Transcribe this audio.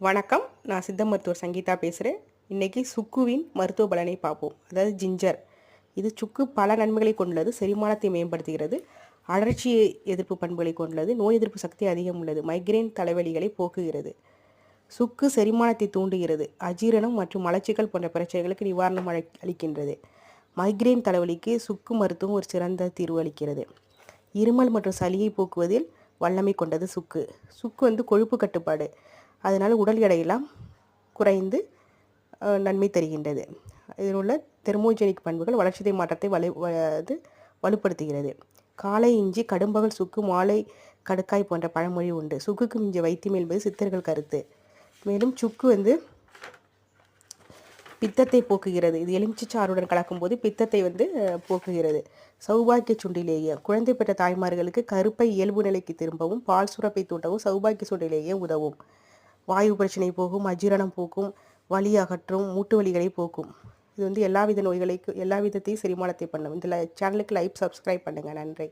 வணக்கம். நான் சித்த மருத்துவர் சங்கீதா பேசுகிறேன் இன்றைக்கி சுக்குவின் மருத்துவ பலனை பார்ப்போம். அதாவது ஜிஞ்சர். இது சுக்கு பல நன்மைகளை கொண்டுள்ளது செரிமானத்தை மேம்படுத்துகிறது அழற்சி எதிர்ப்பு பண்புகளை கொண்டுள்ளது நோய் எதிர்ப்பு சக்தி அதிகம் உள்ளது மைக்ரேன் தலைவலிகளை போக்குகிறது சுக்கு செரிமானத்தை தூண்டுகிறது அஜீரணம் மற்றும் மலச்சிக்கல் போன்ற பிரச்சனைகளுக்கு நிவாரணம் அளி- அளிக்கின்றது. மைக்ரேன் தலைவலிக்கு சுக்கு மருத்துவம் ஒரு சிறந்த தீர்வு அளிக்கிறது. இருமல் மற்றும் சளியை போக்குவதில் வல்லமை கொண்டது சுக்கு. சுக்கு வந்து கொழுப்பு கட்டுப்பாடு. அதனால் உடல் எடையெல்லாம் குறைந்து நன்மை தருகின்றது. இதில் உள்ள தெர்மோஜெனிக் பண்புகள் வளர்ச்சிதை மாற்றத்தை வலு வ- இது வலுப்படுத்துகிறது. காலை இஞ்சி கடும்பகல் சுக்கு மாலை கடுக்காய் போன்ற பழமொழி உண்டு. சுக்குக்கு மிஞ்ச வைத்தியம் என்பது சித்தர்கள் கருத்து. மேலும் சுக்கு வந்து பித்தத்தை போக்குகிறது. இது எலுமிச்சைச்சாறுடன் கலக்கும்போது பித்தத்தை வந்து போக்குகிறது. சௌபாக்கிய சுண்டிலேயே குழந்தை பெற்ற தாய்மார்களுக்கு கருப்பை இயல்பு நிலைக்கு திரும்பவும் பால் சுரப்பை தூண்டவும் சௌபாக்கிய சுண்டிலேயே உதவும். வாயு பிரச்சனை போகும் அஜீரணம் போக்கும் வலி அகற்றும் மூட்டு வலிகளை போக்கும். இது வந்து எல்லா வித நோய்களைக்கும் எல்லா விதத்தையும் செரிமானத்தை பண்ணும். இதில் சேனலுக்கு லைக் சப்ஸ்கிரைப் பண்ணுங்கள் நன்றி.